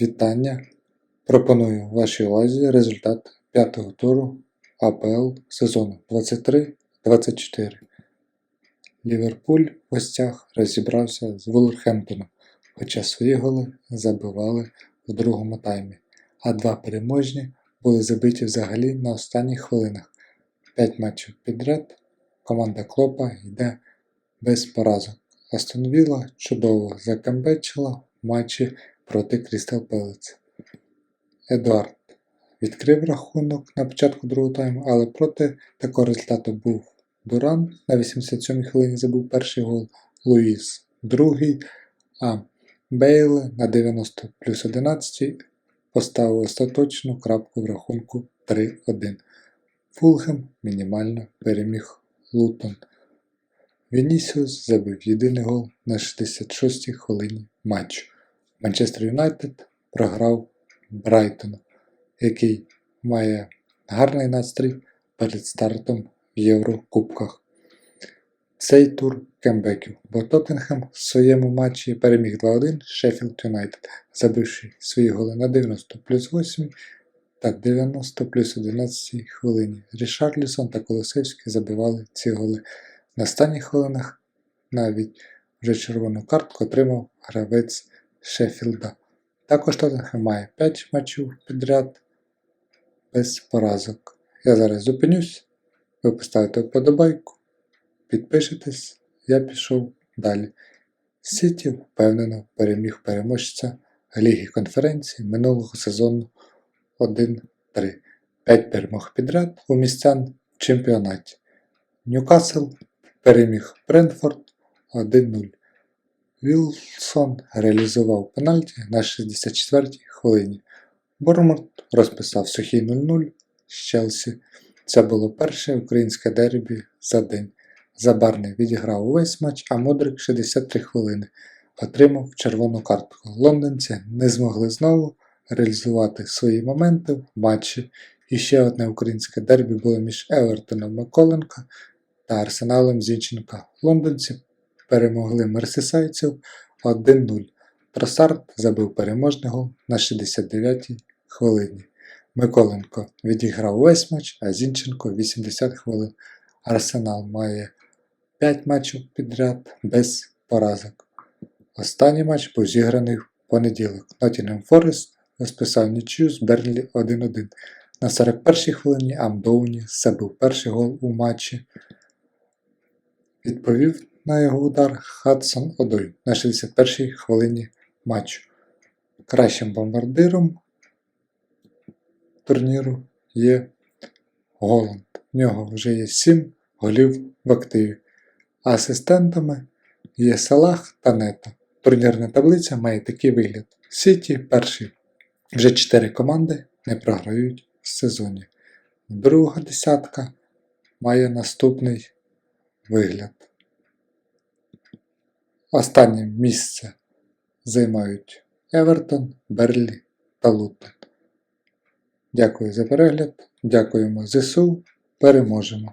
Вітання! Пропоную вашій увазі результат п'ятого туру АПЛ сезону 23-24. Ліверпуль в гостях розібрався з Вулверхемптоном, хоча свої голи забивали в другому таймі, а два переможні були забиті взагалі на останніх хвилинах. П'ять матчів підряд команда Клопа йде без поразок. Астон Вілла чудово закамбечила в матчі проти Крістал Пелець. Едуард відкрив рахунок на початку другого тайму, але проти такого результату був Дуран на 87-й хвилині забув перший гол, Луїс другий, а Бейле на 90 плюс 11 поставив остаточну крапку в рахунку 3-1. Фулхем мінімально переміг Лутон. Вінісіус забив єдиний гол на 66-й хвилині матчу. Манчестер Юнайтед програв Брайтону, який має гарний настрій перед стартом в Єврокубках. Цей тур кембеків, бо Тоттенхем в своєму матчі переміг 2-1 Шеффілд Юнайтед, забивши свої голи на 90 плюс 8 та 90 плюс 11 хвилині. Рішарлісон та Колосевський забивали ці голи. На останніх хвилинах навіть вже червону картку отримав гравець Шеффілда. Також Тоттенхем має 5 матчів підряд без поразок. Я зараз зупинюсь, ви поставите вподобайку, підпишетесь, я пішов далі. Сіті впевнено переміг переможця Ліги конференції минулого сезону 1-3. 5 перемог підряд у містян в чемпіонаті. Ньюкасл переміг Брентфорд 1-0. Вілсон реалізував пенальті на 64-й хвилині. Бормут розписав сухий 0-0 з Челсі. Це було перше українське дербі за день. Забарний відіграв увесь матч, а Мудрик 63 хвилини. Отримав червону картку. Лондонці не змогли знову реалізувати свої моменти в матчі. І ще одне українське дербі було між Евертоном Миколенка та Арсеналом Зінченка. Лондонці перемогли мерсисайців 1-0. Тросард забив переможний гол на 69-й хвилині. Миколенко відіграв весь матч, а Зінченко 80 хвилин. Арсенал має 5 матчів підряд без поразок. Останній матч був зіграний в понеділок. Ноттінгем Форест розписав нічию з Берлі 1-1. На 41-й хвилині Амдоуні забив перший гол у матчі. Відповів на його удар Хадсон Одой на 61-й хвилині матчу. Кращим бомбардиром турніру є Голланд. В нього вже є 7 голів в активі. Асистентами є Салах та Нето. Турнірна таблиця має такий вигляд. Сіті перший. Вже 4 команди не програють в сезоні. Друга десятка має наступний вигляд. Останнє місце займають Евертон, Берлі та Лутон. Дякую за перегляд. Дякуємо ЗСУ. Переможемо!